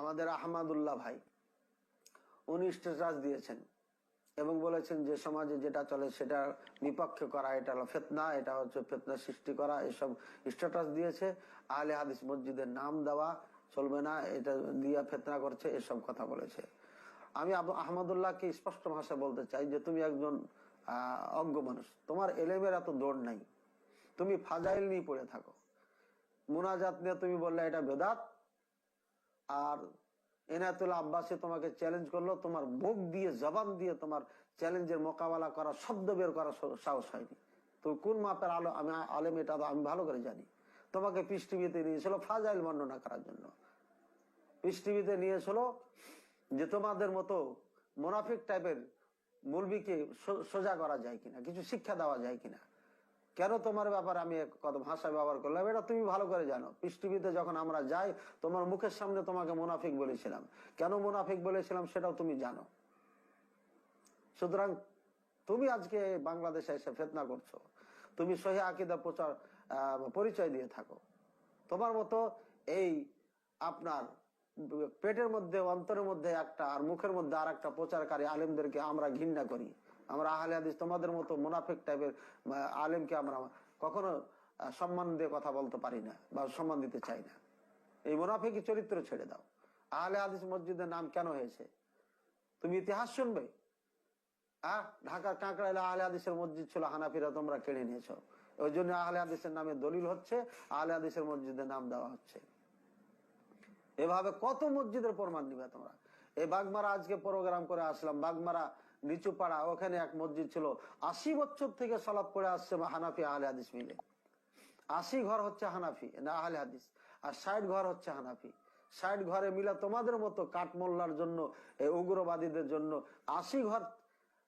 আমাদের আহমাদুল্লাহ ভাই, উনি স্ট্যাটাস দিয়েছেন এবং বলেছেন যে সমাজে যেটা চলে সেটা বিপক্ষে করা, এটা হলো ফেতনা, এটা হচ্ছে ফেতনা সৃষ্টি করা, এসব স্ট্যাটাস দিয়েছে। আহলে হাদিস মসজিদের নাম দেওয়া চলবে না, এটা দিয়া ফেতনা করছে, এসব কথা বলেছে। আমি আহমদুল্লাহকে স্পষ্ট ভাষা বলতে চাই যে তুমি একজন অজ্ঞ মানুষ, তোমার এলেমের এত দৌড় নাই। তুমি ফাজাইল নিয়ে পড়ে থাকো। মুনাজাত নিয়ে তুমি বললে এটা বেদাত আর এনায়তুল আব্বাসে তোমাকে চ্যালেঞ্জ করল, তোমার মুখ দিয়ে, জবান দিয়ে তোমার চ্যালেঞ্জের মোকাবেলা করা শব্দ বের করা সাহস হয়নি। তুমি কোন মাপের আলো আমি আলেম, এটা তো আমি ভালো করে জানি। তোমাকে পিস নিয়েছিল ফাজাইল বর্ণনা করার জন্য। পিস নিয়েছিল যে তোমাদের মতো মোনাফিক টাইপের মুলবিকে সো- সোজা করা যায় কিনা, কিছু শিক্ষা দেওয়া যায় কিনা। কেন তোমার ব্যাপারে আমি কত ভাষা ব্যবহার করলাম? এটা তুমি ভালো করে জানো। পৃথিবীতে যখন আমরা যাই, তোমার মুখের সামনে তোমাকে মুনাফিক বলেছিলাম। কেন মুনাফিক বলেছিলাম সেটাও তুমি জানো। সুতরাং তুমি আজকে বাংলাদেশে এসে ফেতনা করছ। তুমি সহি আকিদা প্রচার পরিচয় দিয়ে থাকো। তোমার মতো এই আপনার পেটের মধ্যে, অন্তরের মধ্যে একটা আর মুখের মধ্যে আর একটা প্রচারকারী আলেমদেরকে আমরা ঘৃণা করি। আমরা আহলে হাদিস তোমাদের মতো মুনাফিক টাইপের আলেমকে আমরা কখনো সম্মান দিয়ে কথা বলতে পারি না বা সম্মান দিতে চাই না। এই মুনাফিকি চরিত্র ছেড়ে দাও। আহলে হাদিস মসজিদের নাম কেন হয়েছে? তুমি ইতিহাস শুনবে? আহ, ঢাকার কাঁকড়াইলে আহলে হাদিসের মসজিদ ছিল, হানাফিরা তোমরা কেড়ে নিয়েছো। ওই জন্য আহলে হাদিসের নামে দলিল হচ্ছে, আহলে হাদিসের মসজিদের নাম দেওয়া হচ্ছে। এভাবে কত মসজিদের প্রমাণ নিবে তোমরা? এই বাগমারা আজকে প্রোগ্রাম করে আসলাম। বাগমারা নিচু পাড়া ওখানে এক মসজিদ ছিল। আশি বছর থেকে সলাপ করে আসছে হানাফি আহলে হাদিস মিলে। আশি ঘর হচ্ছে হানাফি, না আহলে হাদিস। আর ষাট ঘর হচ্ছে হানাফি। ষাট ঘরে মিলা তোমাদের মতো কাঠমোল্লার জন্য, এই উগ্রবাদীদের জন্য আশি ঘর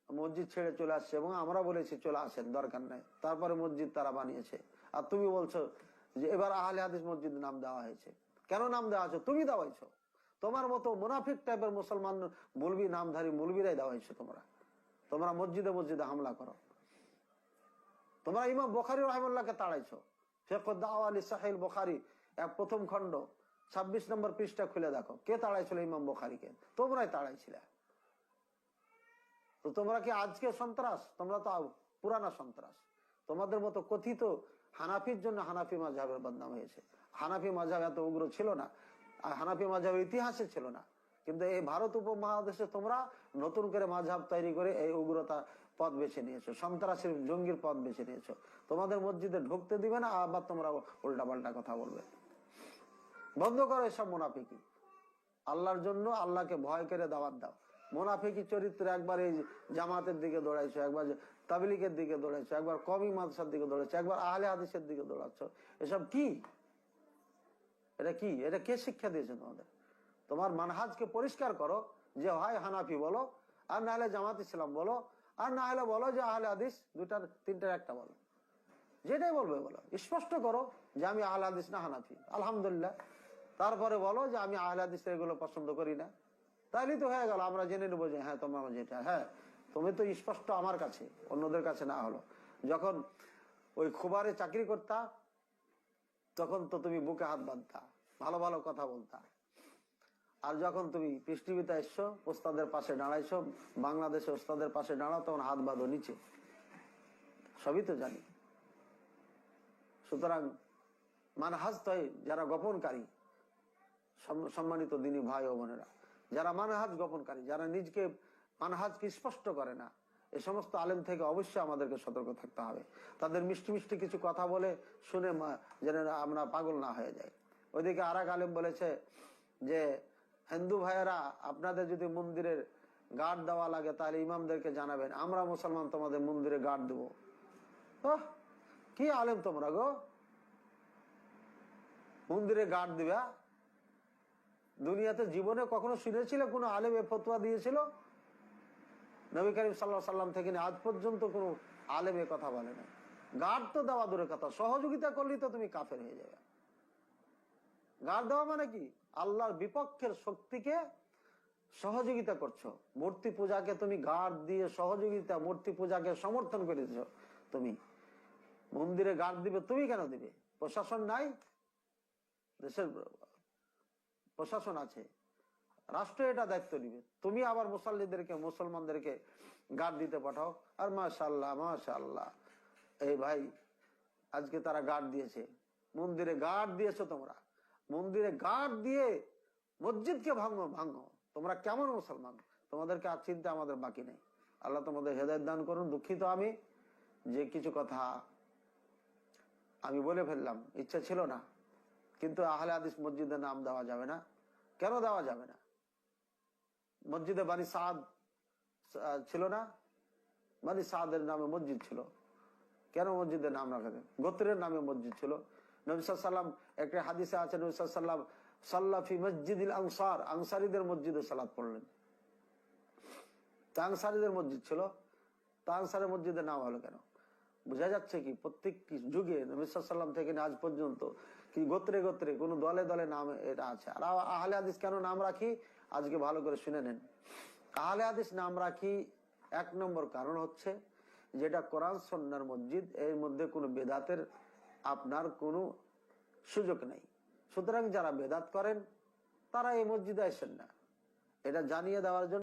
মসজিদ ছেড়ে চলে আসছে এবং আমরা বলেছি, চলে আসেন, দরকার নাই। তারপরে মসজিদ তারা বানিয়েছে। আর তুমি বলছো যে, এবার আহলে হাদিস মসজিদ নাম দেওয়া হয়েছে। কেন নাম দেওয়া হয়েছে? তুমি দেওয়াইছো। তোমার মতো মুনাফিক টাইপের মুসলমান মুলবি নামধারী মুলবিরাই দেওয়া হয়েছে তোমরা। তোমরা মসজিদে মসজিদে হামলা করো। তোমরা ইমাম বোখারি রহমুল্লাহকে তাড়াইছো। বোখারি, এক প্রথম খণ্ড, ছাব্বিশ নম্বর পৃষ্ঠা খুলে দেখো। কে তাড়াইছিল ইমাম বোখারিকে? তোমরাই তাড়াইছিলে। তো তোমরা কি আজকে সন্ত্রাস? তোমরা তো পুরানা সন্ত্রাস। তোমাদের মতো কথিত হানাফির জন্য হানাফি মাঝহের বদনাম হয়েছে। হানাফি মাঝাব এত উগ্র ছিল না। হানাফি মাঝহের ইতিহাসে ছিল না। কিন্তু এই ভারত উপমহাদেশে তোমরা নতুন করে মাঝহাব তৈরি করে এই উগ্রতা পথ বেছে নিয়েছো, সন্ত্রাসের জঙ্গির পথ বেছে নিয়েছো। তোমাদের মসজিদে ঢুকতে দিবে না, আবার তোমরা উল্টা পাল্টা কথা বলবে। বন্ধ করো এসব মুনাফিকি। আল্লাহর জন্য আল্লাহকে ভয় করে দাওয়াত দাও। মোনাফিকি চরিত্র একবার এই জামাতের দিকে দৌড়াইছো, একবার তাবলিকের দিকে দৌড়াইছো, একবার কমি মাদ্রাসার দিকে দৌড়াইছো, একবার আহলে হাদিসের দিকে দৌড়াচ্ছ। এসব কি? এটা কি? এটা কে শিক্ষা দিয়েছে তোমাদের? তোমার মানহাজকে পরিষ্কার করো যে, হয় হানাফি বলো, আর না হলে জামাত ইসলাম বলো, আর না হলে বলো যে, আহলে আদিস দুটার তিনটার একটা বলো। যেটাই বলবে বলো। স্পষ্ট করো যে, আমি আহলে আদিস না হানাফি। আলহামদুলিল্লাহ। তারপরে বলো যে, আমি আহলে আদিস এগুলো পছন্দ করি না। তাইলে তো হয়ে গেল, আমরা জেনে নেব যে হ্যাঁ তোমার যেটা হ্যাঁ তুমি তো স্পষ্ট আমার কাছে, অন্যদের কাছে না হলো। যখন ওই খোবারে চাকরি করতা তখন তো তুমি বুকে হাত বাঁধতা, ভালো ভালো কথা বলতা। আর যখন তুমি পৃথিবীতে এসছো, ওস্তাদের পাশে দাঁড়াইছো, বাংলাদেশে ওস্তাদের পাশে দাঁড়াও, তখন হাত বাঁধো নিচে। সবই তো জানি। সুতরাং মানহাজ তয় যারা গোপনকারী, সম- সম্মানিত দিনী ভাই ও বোনেরা। যারা মানহাজ গোপনকারী, যারা নিজকে মানহাজকে স্পষ্ট করে না এ সমস্ত আলেম থেকে অবশ্যই আমাদেরকে সতর্ক থাকতে হবে। তাদের মিষ্টি মিষ্টি কিছু কথা বলে শুনে যেন আমরা পাগল না হয়ে যাই। ওইদিকে আর আলেম বলেছে যে, হিন্দু ভাইয়েরা, আপনাদের যদি মন্দিরের গার্ড দেওয়া লাগে, তাহলে ইমামদেরকে জানাবেন। আমরা মুসলমান, তোমাদের মন্দিরে গার্ড দেবো। কি আলেম তোমরা গো? মন্দিরে গার্ড দিবা দুনিয়াতে জীবনে কখনো শুনেছিল কোনো আলেম এ ফতোয়া দিয়েছিল? নবী করিম সাল্লাহ সাল্লাম থেকে আজ পর্যন্ত কোনো আলেম কথা বলে না গার্ড তো দেওয়া দূরের কথা, সহযোগিতা করলেই তো তুমি কাফের হয়ে যাবে। গার্ড দেওয়া মানে কি? আল্লাহর বিপক্ষের শক্তিকে সহযোগিতা করছ। মূর্তি পূজাকে তুমি গার্ড দিয়ে সহযোগিতা, মূর্তি পূজাকে সমর্থন করে দিছো তুমি। মন্দিরে গার্ড দিবে, তুমি কেন দিবে? প্রশাসন নাই? দেশের প্রশাসন আছে। রাষ্ট্র এটা দায়িত্ব নিবে। তুমি আবার মুসল্লিদেরকে, মুসলমানদেরকে গার্ড দিতে পাঠাও। আর মাশাল্লাহ মাশাল্লাহ এই ভাই, আজকে তারা গার্ড দিয়েছে। মন্দিরে গার্ড দিয়েছ তোমরা। মন্দিরে গার্ড দিয়ে মসজিদকে ভাঙো ভাঙো। তোমরা কেমন মুসলমান? তোমাদেরকে আর চিন্তা আমাদের বাকি নেই। আল্লাহ তোমাদের হেদায়ত দান করুন। দুঃখিত আমি যে কিছু কথা আমি বলে ফেললাম। ইচ্ছা ছিল না। কিন্তু আহলে আদিস মসজিদের নাম দেওয়া যাবে না। কেন দেওয়া যাবে না? মসজিদে বানি সাদ ছিল না? বানি সাদের নামে মসজিদ ছিল। কেন মসজিদের নাম রাখা যায়? গোত্রের নামে মসজিদ ছিল। নবিসাল্লাম একটা হাদিসে আছে নবিসাল্লাম সাল্লাফি মসজিদিল আনসার, আনসারিদের মসজিদে সালাদ পড়লেন। তা আনসারিদের মসজিদ ছিল। তা আনসারের মসজিদের নাম হলো কেন? বোঝা যাচ্ছে কি, প্রত্যেক যুগে নবিসাল্লাম থেকে আজ পর্যন্ত কি গোত্রে গোত্রে কোন দলে দলে নাম এটা আছে। আর আহলে হাদিস কেন নাম রাখি? আজকে ভালো করে শুনে নেন। আহলে হাদিস নাম রাখি এক নম্বর কারণ হচ্ছে যেটা কোরআন সন্ন্যার মসজিদ, এর মধ্যে কোনো বেদাতের আপনার কোনো সুযোগ নেই। সুতরাং যারা বেদাত করেন, তারা এই মসজিদে আসেন না। এটা জানিয়ে দেওয়ার জন্য